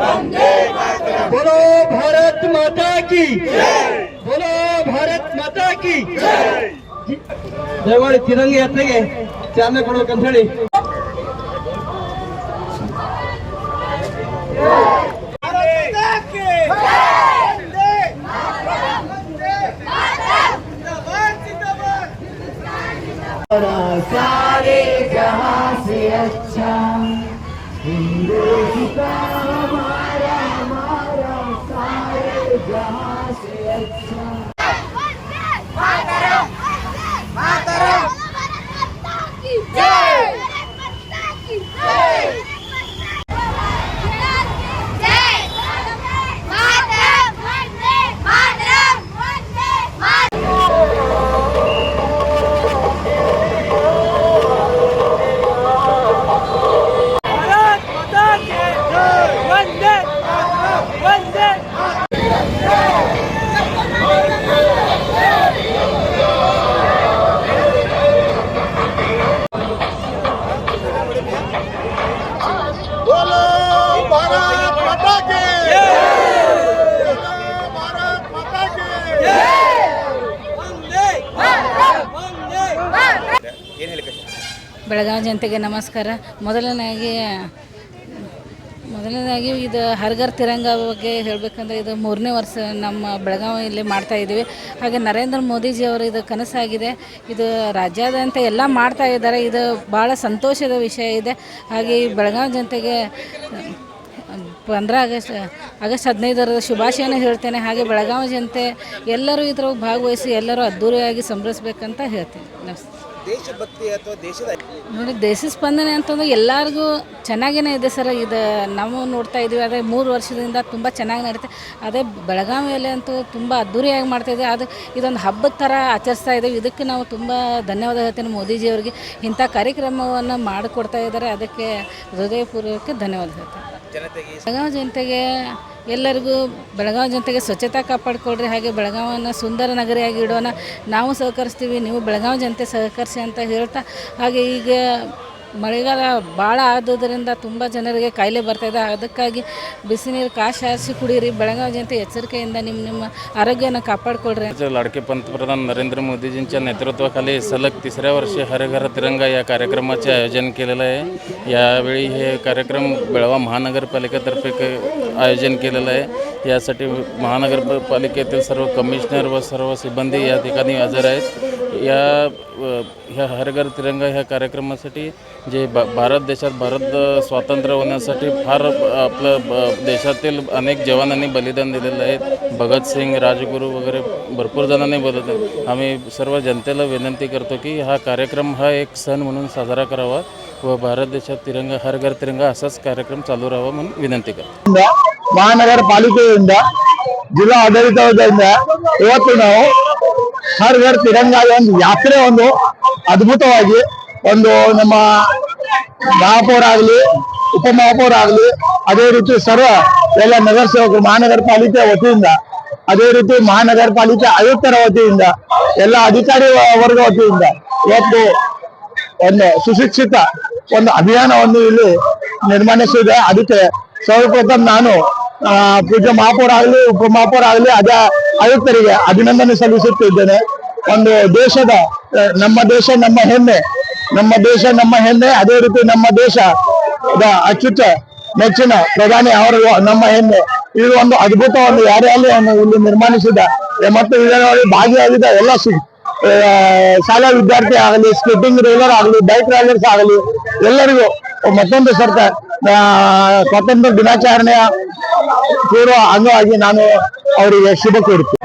बोलो भारत माता की। बोलो भारत माता की। देवाली तिरंगे यात्रा के ಚಾಲನೆ पड़ो ಹೇಳಿ सारे जहाँ से अच्छा ಬೆಳಗಾವಿ ಜನತೆಗೆ ನಮಸ್ಕಾರ. ಮೊದಲನೇದಾಗಿ ಮೊದಲನೇದಾಗಿ ಇದು ಹರ್ಗರ್ ತಿರಂಗ ಬಗ್ಗೆ ಹೇಳಬೇಕಂದ್ರೆ ಇದು ಮೂರನೇ ವರ್ಷ ನಮ್ಮ ಬೆಳಗಾವಿಯಲ್ಲಿ ಮಾಡ್ತಾ ಇದ್ದೀವಿ. ಹಾಗೆ ನರೇಂದ್ರ ಮೋದಿಜಿಯವರು ಇದು ಕನಸಾಗಿದೆ. ಇದು ರಾಜ್ಯಾದ್ಯಂತ ಎಲ್ಲ ಮಾಡ್ತಾ ಇದ್ದಾರೆ. ಇದು ಭಾಳ ಸಂತೋಷದ ವಿಷಯ ಇದೆ. ಹಾಗೆ ಈ ಬೆಳಗಾವಿ ಜನತೆಗೆ ಪಂದ್ರ ಆಗಸ್ಟ್ ಆಗಸ್ಟ್ ಹದಿನೈದರ ಶುಭಾಶಯನ ಹೇಳ್ತೇನೆ. ಹಾಗೆ ಬೆಳಗಾವಿ ಜನತೆ ಎಲ್ಲರೂ ಇದ್ರಾಗ ಭಾಗವಹಿಸಿ ಎಲ್ಲರೂ ಅದ್ಧೂರಿಯಾಗಿ ಸಂಭ್ರಮಿಸಬೇಕಂತ ಹೇಳ್ತೀನಿ. ನಮಸ್ತೆ. ದೇಶಭಕ್ತಿ ಅಥವಾ ದೇಶದ ನೋಡಿ ದೇಶ ಸ್ಪಂದನೆ ಅಂತಂದ್ರೆ ಎಲ್ಲರಿಗೂ ಚೆನ್ನಾಗೇ ಇದೆ ಸರ್. ಇದು ನಾವು ನೋಡ್ತಾ ಇದ್ದೀವಿ ಅದೇ ಮೂರು ವರ್ಷದಿಂದ ತುಂಬ ಚೆನ್ನಾಗಿ ನಡೀತೆ ಅದೇ ಬೆಳಗಾವಿಯಲ್ಲಿ ಅಂತೂ ತುಂಬ ಅದ್ಧೂರಿಯಾಗಿ ಮಾಡ್ತಾ ಇದೆ ಅದು ಇದೊಂದು ಹಬ್ಬದ ಥರ ಆಚರಿಸ್ತಾ ಇದ್ದೀವಿ. ಇದಕ್ಕೆ ನಾವು ತುಂಬ ಧನ್ಯವಾದ ಹೇಳ್ತೇನೆ ಮೋದಿಜಿಯವರಿಗೆ ಇಂಥ ಕಾರ್ಯಕ್ರಮವನ್ನು ಮಾಡಿಕೊಡ್ತಾ ಇದ್ದಾರೆ. ಅದಕ್ಕೆ ಹೃದಯಪೂರ್ವಕ ಧನ್ಯವಾದ ಹೇಳ್ತೀನಿ. ಜನತೆಗೆ ಬೆಳಗಾವಿ ಜನತೆಗೆ ಎಲ್ಲರಿಗೂ ಬೆಳಗಾವಿ ಜನತೆಗೆ ಸ್ವಚ್ಛತಾ ಕಾಪಾಡಿಕೊಡ್ರಿ ಹಾಗೆ ಬೆಳಗಾವನ್ನು ಸುಂದರ ನಗರಿಯಾಗಿ ಇಡೋಣ. ನಾವು ಸಹಕರಿಸ್ತೀವಿ, ನೀವು ಬೆಳಗಾವಿ ಜನತೆ ಸಹಕರಿಸಿ ಅಂತ ಹೇಳ್ತಾ ಹಾಗೆ ಈಗ ಮಳೆಗಾಲ ಭಾಳ ಆದುದರಿಂದ ತುಂಬ ಜನರಿಗೆ ಕಾಯಿಲೆ ಬರ್ತಾಯಿದೆ ಅದಕ್ಕಾಗಿ ಬಿಸಿ ನೀರು ಕಾಶಿ ಹಾರಿಸಿ ಕುಡೀರಿ. ಬೆಳಗಾವಿ ಜನತೆ ಎಚ್ಚರಿಕೆಯಿಂದ ನಿಮ್ಮ ನಿಮ್ಮ ಆರೋಗ್ಯನ कापाडಕೊಳ್ರಿ लाडके पंतप्रधान नरेंद्र मोदीजींच्या नेतृत्वाखाली सलग तिसऱ्या वर्षी हर घर तिरंगा या कार्यक्रमाचे आयोजन केलेलं आहे यावेळी हे कार्यक्रम बेळवा महानगरपालिकेतर्फे क- आयोजन केलेलं आहे यासाठी महानगरपालिकेतील सर्व कमिशनर व सर्व सिबंदी या ठिकाणी हजर आहेत या अ, ह्या हर घर तिरंगा ह्या कार्यक्रमासाठी जे ब भारत देशात भारत अ, स्वातंत्र्य होण्यासाठी फार अ, आपलं ब- देशातील अनेक जवानांनी बलिदान दिलेलं आहे भगतसिंग राजगुरू वगैरे भरपूर जणांनी बलिदान आम्ही सर्व जनतेला विनंती करतो की हा कार्यक्रम हा एक सण म्हणून साजरा करावा व भारत देशात तिरंगा हर घर तिरंगा असाच कार्यक्रम चालू राहावा म्हणून विनंती करतो ಮಹಾನಗರ ಪಾಲಿಕೆಯಿಂದ ಜಿಲ್ಲಾ ಆಡಳಿತದಿಂದ ಇವತ್ತು ನಾವು ಹರ್ ಘರ್ ತಿರಂಗಾದ ಒಂದು ಯಾತ್ರೆ, ಒಂದು ಅದ್ಭುತವಾಗಿ ಒಂದು ನಮ್ಮ ಮಹಾಪೌರ ಆಗಲಿ ಉಪಮಹಾಪೌರ ಆಗ್ಲಿ ಅದೇ ರೀತಿ ಸರ್ವ ಎಲ್ಲ ನಗರ ಸೇವಕರು ಮಹಾನಗರ ಪಾಲಿಕೆ ವತಿಯಿಂದ, ಅದೇ ರೀತಿ ಮಹಾನಗರ ಪಾಲಿಕೆ ಆಯುಕ್ತರ ವತಿಯಿಂದ, ಎಲ್ಲ ಅಧಿಕಾರಿ ವರ್ಗ ವತಿಯಿಂದ ಇವತ್ತು ಒಂದು ಸುಶಿಕ್ಷಿತ ಒಂದು ಅಭಿಯಾನವನ್ನು ಇಲ್ಲಿ ನಿರ್ಮಾಣಿಸಿದೆ. ಅದಕ್ಕೆ ಸರ್ವಪ್ರಥಮ ನಾನು ಪೂಜ್ಯ ಮಹಾಪೌರ ಆಗಲಿ ಉಪಮಹಾಪೌರ ಆಗಲಿ ಅದ ಆಯುಕ್ತರಿಗೆ ಅಭಿನಂದನೆ ಸಲ್ಲಿಸುತ್ತಿದ್ದೇನೆ. ಒಂದು ದೇಶದ ನಮ್ಮ ದೇಶ, ನಮ್ಮ ಹೆಮ್ಮೆ, ನಮ್ಮ ದೇಶ, ನಮ್ಮ ಹೆಮ್ಮೆ, ಅದೇ ರೀತಿ ನಮ್ಮ ದೇಶ ಅಚ್ಯುತ ನೆಚ್ಚಿನ ಪ್ರಧಾನಿ ಅವರು ನಮ್ಮ ಹೆಮ್ಮೆ. ಇದು ಒಂದು ಅದ್ಭುತ ಒಂದು ಯಾರೇ ಒಂದು ಇಲ್ಲಿ ನಿರ್ಮಾಣಿಸಿದ ಮತ್ತು ಇದರಲ್ಲಿ ಭಾಗಿಯಾಗಿದ್ದ ಎಲ್ಲ ಶಾಲಾ ವಿದ್ಯಾರ್ಥಿ ಆಗಲಿ ಸ್ಕೇಟಿಂಗ್ ರೈಲರ್ ಆಗಲಿ ಬೈಕ್ ರೈಡರ್ಸ್ ಆಗಲಿ, ಎಲ್ಲರಿಗೂ ಮತ್ತೊಂದು ಸರ್ತ ಸ್ವಾತಂತ್ರ್ಯ ದಿನಾಚರಣೆಯ ಪೂರ್ವ ಅಂಗವಾಗಿ ನಾನು ಅವರಿಗೆ ಶುಭ ಕೋರುತ್ತೇನೆ.